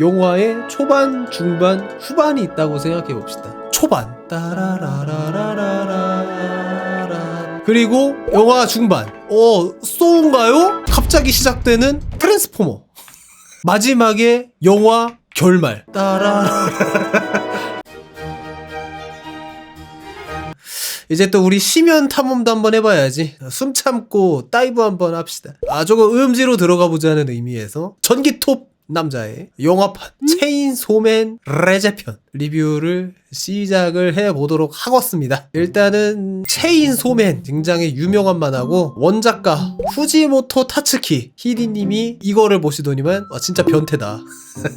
영화의 초반, 중반, 후반이 있다고 생각해 봅시다. 초반. 그리고 영화 중반. 어, 소인가요? 갑자기 시작되는 트랜스포머. 마지막에 영화 결말. 이제 또 우리 심연 탐험도 한번 해봐야지. 숨 참고 다이브 한번 합시다. 아, 조금 음지로 들어가 보자는 의미에서 전기톱 남자의 영화판 체인 소맨 레제편 리뷰를 시작을 해보도록 하겠습니다. 일단은 체인 소맨 굉장히 유명한 만화고 원작가 후지모토 타츠키 히디님이 이거를 보시더니만 아, 진짜 변태다.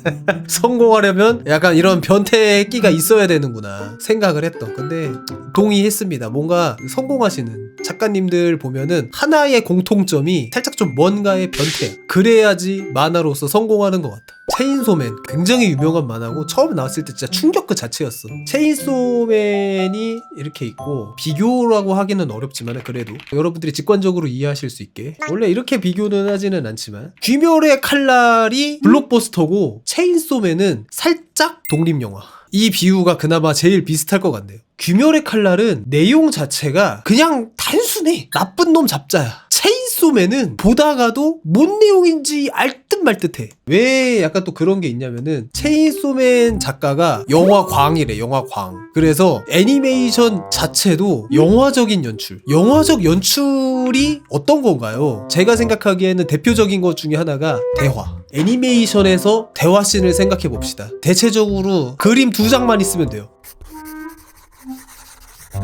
성공하려면 약간 이런 변태의 끼가 있어야 되는구나 생각을 했던 근데 동의했습니다 뭔가 성공하시는 작가님들 보면은 하나의 공통점이 살짝 좀 뭔가의 변태 그래야지 만화로서 성공하는 것 같아 체인소맨 굉장히 유명한 만화고 처음 나왔을 때 진짜 충격 그 자체였어. 체인소맨이 이렇게 있고 비교라고 하기는 어렵지만 그래도 여러분들이 직관적으로 이해하실 수 있게 원래 이렇게 비교는 하지는 않지만 귀멸의 칼날이 블록버스터고 체인소맨은 살짝 독립영화. 이 비유가 그나마 제일 비슷할 것 같네요. 귀멸의 칼날은 내용 자체가 그냥 단순해. 나쁜 놈 잡자야. 체인 소맨은 보다가도 뭔 내용인지 알 듯 말 듯해. 왜 약간 또 그런 게 있냐면은 체인소맨 작가가 영화광이래 영화광. 그래서 애니메이션 자체도 영화적인 연출. 영화적 연출이 어떤 건가요? 제가 생각하기에는 대표적인 것 중에 하나가 대화. 애니메이션에서 대화씬을 생각해 봅시다. 대체적으로 그림 두 장만 있으면 돼요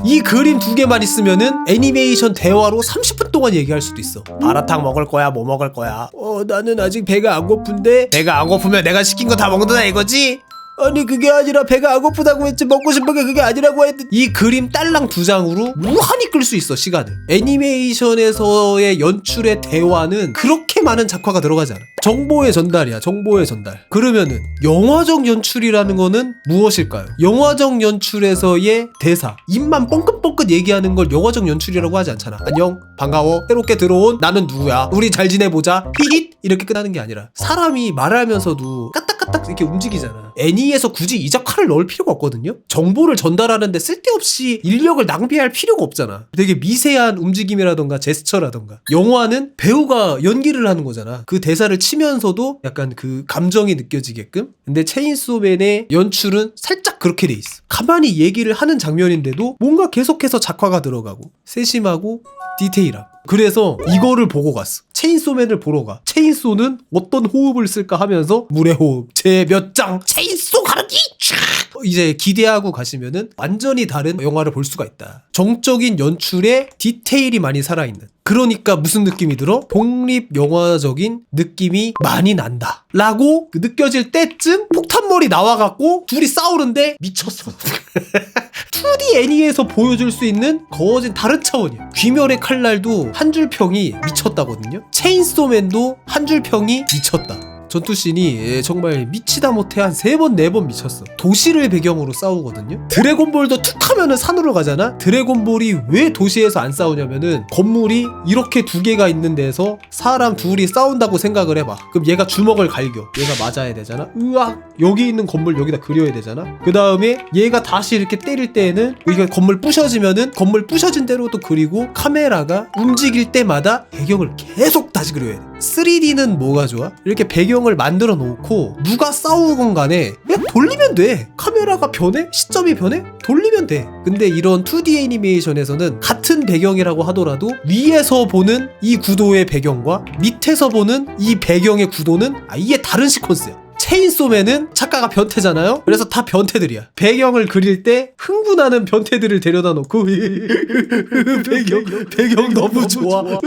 이 그림 두 개만 있으면은 애니메이션 대화로 30분 동안 얘기할 수도 있어. 마라탕 먹을 거야, 뭐 먹을 거야. 어, 나는 아직 배가 안 고픈데. 배가 안 고프면 내가 시킨 거 다 먹는다 이거지? 아니 그게 아니라 배가 안 고프다고 했지 먹고 싶은 게 그게 아니라고 했는데 이 그림 딸랑 두 장으로 무한히 끌 수 있어 시간을. 애니메이션에서의 연출의 대화는 그렇게 많은 작화가 들어가지 않아. 정보의 전달이야 정보의 전달. 그러면은 영화적 연출이라는 거는 무엇일까요? 영화적 연출에서의 대사. 입만 뻥긋뻥긋 얘기하는 걸 영화적 연출이라고 하지 않잖아. 안녕 반가워 새롭게 들어온 나는 누구야? 우리 잘 지내보자. 히힛 이렇게 끝나는 게 아니라. 사람이 말하면서도 까딱까딱 이렇게 움직이잖아. 애니에서 굳이 이 작화를 넣을 필요가 없거든요? 정보를 전달하는데 쓸데없이 인력을 낭비할 필요가 없잖아. 되게 미세한 움직임이라던가 제스처라던가. 영화는 배우가 연기를 하는 거잖아. 그 대사를 치면서도 약간 그 감정이 느껴지게끔. 근데 체인소맨의 연출은 살짝 그렇게 돼 있어. 가만히 얘기를 하는 장면인데도 뭔가 계속해서 작화가 들어가고 세심하고 디테일함 그래서 이거를 보고 갔어. 체인소맨을 보러 가 체인소는 어떤 호흡을 쓸까 하면서 물의 호흡 제 몇 장 체인소 가르기 촤악! 이제 기대하고 가시면은 완전히 다른 영화를 볼 수가 있다 정적인 연출에 디테일이 많이 살아있는 그러니까 무슨 느낌이 들어? 독립 영화적인 느낌이 많이 난다. 라고 그 느껴질 때쯤 폭탄머리 나와갖고 둘이 싸우는데 미쳤어. 2D 애니에서 보여줄 수 있는 거진 다른 차원이야. 귀멸의 칼날도 한 줄 평이 미쳤다거든요. 체인소맨도 한 줄 평이 미쳤다. 전투씬이 예, 정말 미치다 못해 한 세 번 네 번 미쳤어. 도시를 배경으로 싸우거든요. 드래곤볼도 툭 하면은 산으로 가잖아. 드래곤볼이 왜 도시에서 안 싸우냐면은 건물이 이렇게 두 개가 있는 데서 사람 둘이 싸운다고 생각을 해봐. 그럼 얘가 주먹을 갈겨. 얘가 맞아야 되잖아. 으악 여기 있는 건물 여기다 그려야 되잖아. 그 다음에 얘가 다시 이렇게 때릴 때에는 여기가 건물 부셔지면은 건물 부셔진 대로 또 그리고 카메라가 움직일 때마다 배경을 계속 다시 그려야 돼. 3D는 뭐가 좋아? 이렇게 배경을 만들어 놓고 누가 싸우건 간에 그냥 돌리면 돼. 카메라가 변해? 시점이 변해? 돌리면 돼. 근데 이런 2D 애니메이션에서는 같은 배경이라고 하더라도 위에서 보는 이 구도의 배경과 밑에서 보는 이 배경의 구도는 아예 다른 시퀀스야. 체인소맨은 작가가 변태잖아요? 그래서 다 변태들이야. 배경을 그릴 때 흥분하는 변태들을 데려다 놓고 배경, 배경 너무 좋아.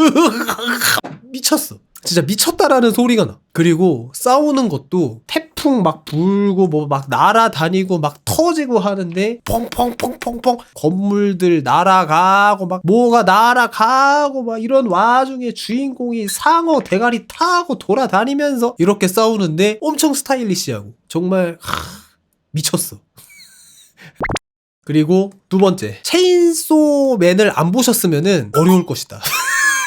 미쳤어. 진짜 미쳤다라는 소리가 나. 그리고 싸우는 것도 태풍 막 불고 뭐 막 날아다니고 막 터지고 하는데 펑펑펑펑펑 건물들 날아가고 막 뭐가 날아가고 막 이런 와중에 주인공이 상어 대가리 타고 돌아다니면서 이렇게 싸우는데 엄청 스타일리시하고 정말 하, 미쳤어. 그리고 두 번째 체인소맨을 안 보셨으면은 어려울 것이다.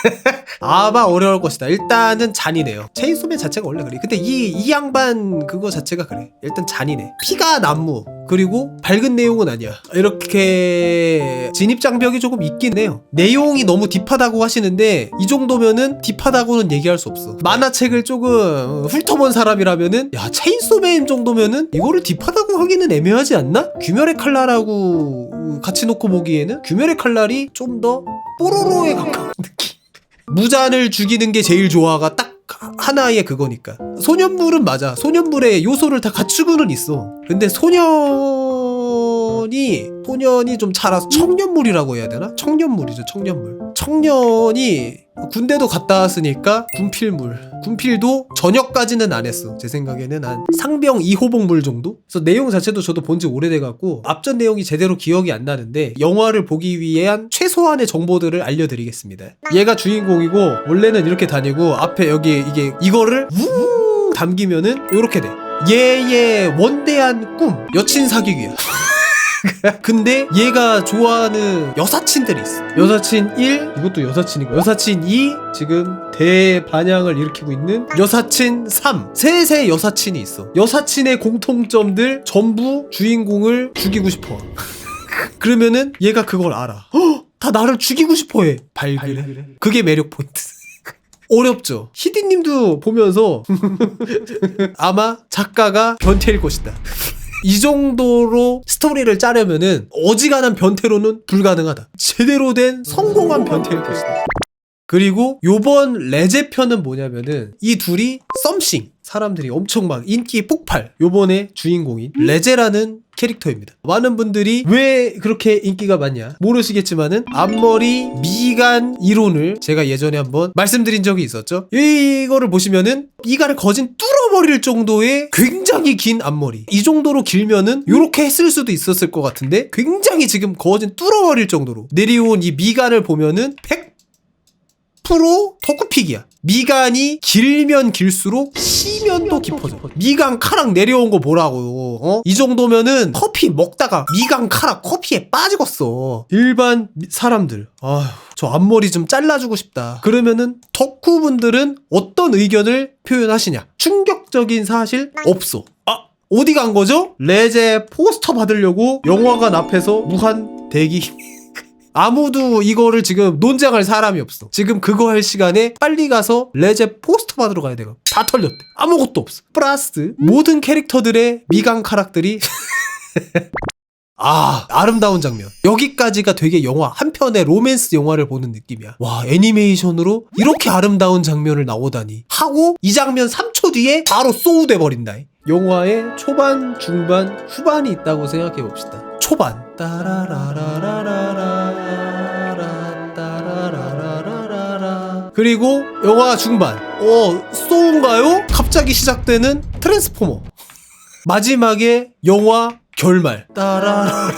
아마 어려울 것이다. 일단은 잔이네요. 체인소맨 자체가 원래 그래. 근데 이, 이 양반 그거 자체가 그래. 일단 잔이네. 피가 난무. 그리고 밝은 내용은 아니야. 이렇게 진입장벽이 조금 있긴 해요. 내용이 너무 딥하다고 하시는데 이 정도면은 딥하다고는 얘기할 수 없어. 만화책을 조금 훑어본 사람이라면은 야 체인소맨 정도면은 이거를 딥하다고 하기는 애매하지 않나? 규멸의 칼날하고 같이 놓고 보기에는 규멸의 칼날이 좀 더 뽀로로에 가까운 느낌. 무잔을 죽이는 게 제일 좋아가 딱 하나의 그거니까. 소년물은 맞아. 소년물의 요소를 다 갖추고는 있어. 근데 소년이 소년이 좀 자라서 청년물이라고 해야 되나? 청년물이죠. 청년물. 청년이 군대도 갔다 왔으니까 군필물. 군필도 전역까지는 안 했어. 제 생각에는 한 상병 2호봉물 정도? 그래서 내용 자체도 저도 본 지 오래돼갖고 앞전 내용이 제대로 기억이 안 나는데 영화를 보기 위한 최소한의 정보들을 알려드리겠습니다. 얘가 주인공이고 원래는 이렇게 다니고 앞에 여기 이게 이거를 웅 담기면은 이렇게 돼. 얘의 원대한 꿈 여친 사귀기야. 근데 얘가 좋아하는 여사친들이 있어. 여사친 1, 이것도 여사친이고, 여사친 2, 지금 대반향을 일으키고 있는 여사친 3. 셋의 여사친이 있어. 여사친의 공통점들 전부 주인공을 죽이고 싶어. 그러면은 얘가 그걸 알아. 헉! 다 나를 죽이고 싶어 해. 발그레. 그게 매력 포인트. 어렵죠. 히디님도 보면서 아마 작가가 변태일 것이다. 이 정도로 스토리를 짜려면은 어지간한 변태로는 불가능하다. 제대로 된 성공한 변태일 것이다. 그리고 요번 레제 편은 뭐냐면은 이 둘이 썸씽 사람들이 엄청 막 인기 폭발 요번에 주인공인 레제라는 캐릭터입니다. 많은 분들이 왜 그렇게 인기가 많냐? 모르시겠지만은 앞머리 미간 이론을 제가 예전에 한번 말씀드린 적이 있었죠. 이거를 보시면은 미간을 거진 뚫어버릴 정도의 굉장히 긴 앞머리. 이 정도로 길면은 요렇게 했을 수도 있었을 것 같은데 굉장히 지금 거진 뚫어버릴 정도로 내려온 이 미간을 보면은 100 프로 덕후픽이야. 미간이 길면 길수록 시면도 깊어져. 미간 카락 내려온 거 보라고. 어? 이 정도면은 커피 먹다가 미간 카락 커피에 빠지겠어. 일반 미- 사람들. 아휴, 저 앞머리 좀 잘라주고 싶다. 그러면은 덕후분들은 어떤 의견을 표현하시냐? 충격적인 사실 없어. 아, 어디 간 거죠? 레제 포스터 받으려고 영화관 앞에서 무한 대기. 아무도 이거를 지금 논쟁할 사람이 없어. 지금 그거 할 시간에 빨리 가서 레제 포스터 받으러 가야 돼요. 다 털렸대. 아무것도 없어. 플러스 모든 캐릭터들의 미간 카락들이 아, 아름다운 장면. 여기까지가 되게 영화, 한 편의 로맨스 영화를 보는 느낌이야. 와, 애니메이션으로 이렇게 아름다운 장면을 나오다니. 하고, 이 장면 3초 뒤에 바로 소우돼 버린다. 영화의 초반, 중반, 후반이 있다고 생각해 봅시다. 초반. 따라라라라라라, 그리고 영화 중반. 어, 소우인가요? 갑자기 시작되는 트랜스포머. 마지막에 영화 결말 따라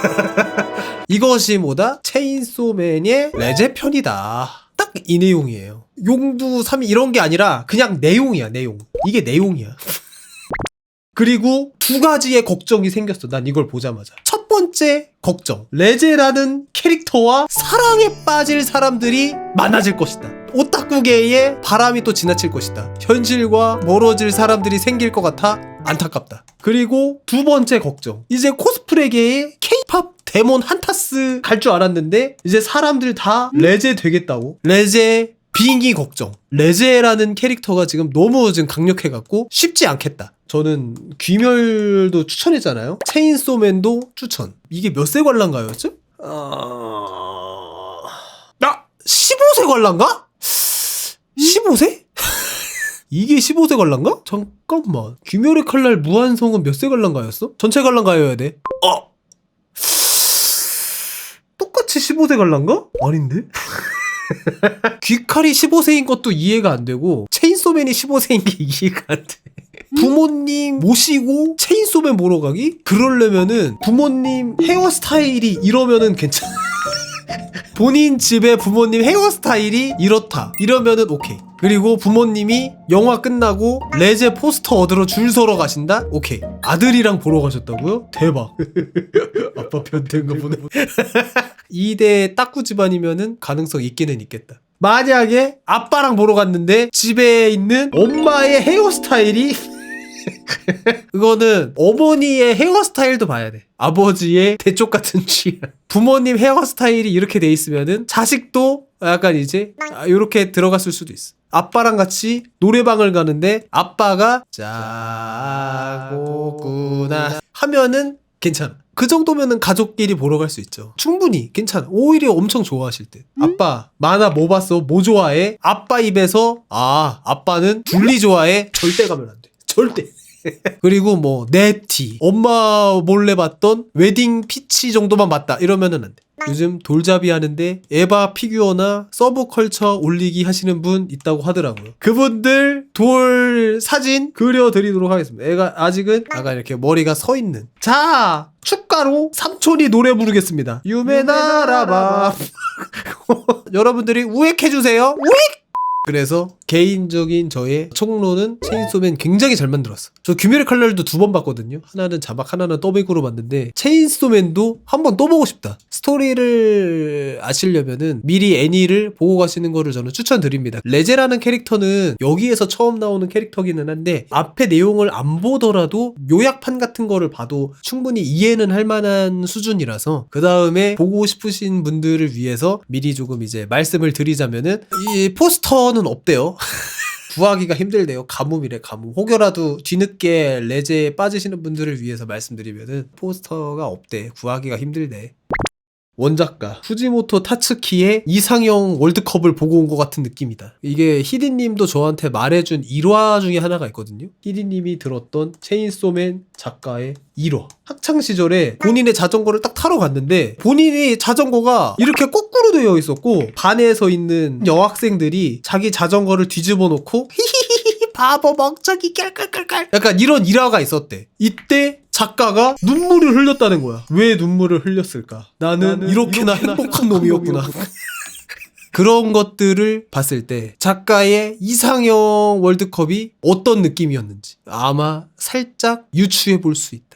이것이 뭐다 체인소맨의 레제 편이다 딱 이 내용이에요 용두 3 이런 게 아니라 그냥 내용이야 내용 이게 내용이야 그리고 두 가지의 걱정이 생겼어. 난 이걸 보자마자. 첫 번째 걱정. 레제라는 캐릭터와 사랑에 빠질 사람들이 많아질 것이다. 오타쿠계에 바람이 또 지나칠 것이다. 현실과 멀어질 사람들이 생길 것 같아 안타깝다. 그리고 두 번째 걱정. 이제 코스프레계에 케이팝 데몬 한타스 갈 줄 알았는데 이제 사람들 다 레제 되겠다고. 레제 비행기 걱정. 레제라는 캐릭터가 지금 너무 지금 강력해갖고 쉽지 않겠다. 저는 귀멸도 추천했잖아요. 체인소맨도 추천. 이게 몇 세 관람가였죠? 어... 나 15세 관람가? 15세? 이게 15세 관람가? 잠깐만. 귀멸의 칼날 무한성은 몇 세 관람가였어? 전체 관람가여야 돼. 어. 똑같이 15세 관람가? 아닌데? 귀칼이 15세인 것도 이해가 안 되고 체인소맨이 15세인 게 이해가 안 돼. 부모님 모시고 체인소맨 보러 가기? 그러려면은 부모님 헤어스타일이 이러면은 괜찮아. 본인 집에 부모님 헤어스타일이 이렇다. 이러면은 오케이. 그리고 부모님이 영화 끝나고 레제 포스터 얻으러 줄 서러 가신다? 오케이. 아들이랑 보러 가셨다고요? 대박. 아빠 변태인가 보네. 2대 딱구 집안이면은 가능성 있기는 있겠다. 만약에 아빠랑 보러 갔는데 집에 있는 엄마의 헤어스타일이 그거는 어머니의 헤어스타일도 봐야 돼. 아버지의 대쪽 같은 취향. 부모님 헤어스타일이 이렇게 돼 있으면은 자식도 약간 이제 아, 이렇게 들어갔을 수도 있어. 아빠랑 같이 노래방을 가는데 아빠가 짜고구나 하면은 괜찮아. 그 정도면은 가족끼리 보러 갈 수 있죠. 충분히 괜찮아. 오히려 엄청 좋아하실 때. 아빠 만화 뭐 봤어? 뭐 좋아해? 아빠 입에서 아 아빠는 둘리 좋아해? 절대 가면 안 돼. 절대. 그리고 뭐 네티 엄마 몰래 봤던 웨딩 피치 정도만 봤다 이러면은 안 돼. 요즘 돌잡이 하는데 에바 피규어나 서브컬처 올리기 하시는 분 있다고 하더라고요. 그분들 돌 사진 그려드리도록 하겠습니다. 애가 아직은 약간 이렇게 머리가 서 있는. 자 축가로 삼촌이 노래 부르겠습니다. 유메나라바. 여러분들이 우액해주세요. 우액! 그래서 개인적인 저의 총로는 체인소맨 굉장히 잘 만들었어. 저 규메르 칼날도 두 번 봤거든요. 하나는 자막, 하나는 더빙으로 봤는데 체인소맨도 한 번 또 보고 싶다. 스토리를 아시려면은 미리 애니를 보고 가시는 거를 저는 추천드립니다. 레제라는 캐릭터는 여기에서 처음 나오는 캐릭터기는 한데 앞에 내용을 안 보더라도 요약판 같은 거를 봐도 충분히 이해는 할 만한 수준이라서 그 다음에 보고 싶으신 분들을 위해서 미리 조금 이제 말씀을 드리자면은 이 포스터는 없대요. 구하기가 힘들대요. 가뭄이래, 가뭄. 혹여라도 뒤늦게 레제에 빠지시는 분들을 위해서 말씀드리면은 포스터가 없대. 구하기가 힘들대. 원작가 후지모토 타츠키의 이상형 월드컵을 보고 온 것 같은 느낌이다. 이게 히디님도 저한테 말해준 1화 중에 하나가 있거든요. 히디님이 들었던 체인소맨 작가의 1화. 학창 시절에 본인의 자전거를 딱 타러 갔는데 본인이 자전거가 이렇게 거꾸로 되어 있었고 반에 서 있는 여학생들이 자기 자전거를 뒤집어 놓고 히히히히 바보 멍청이 깔깔깔깔 약간 이런 일화가 있었대. 이때 작가가 눈물을 흘렸다는 거야. 왜 눈물을 흘렸을까? 나는, 나는 이렇게나, 이렇게나 행복한 행복한 놈이었구나. 놈이었구나. 그런 것들을 봤을 때 작가의 이상형 월드컵이 어떤 느낌이었는지 아마 살짝 유추해 볼 수 있다.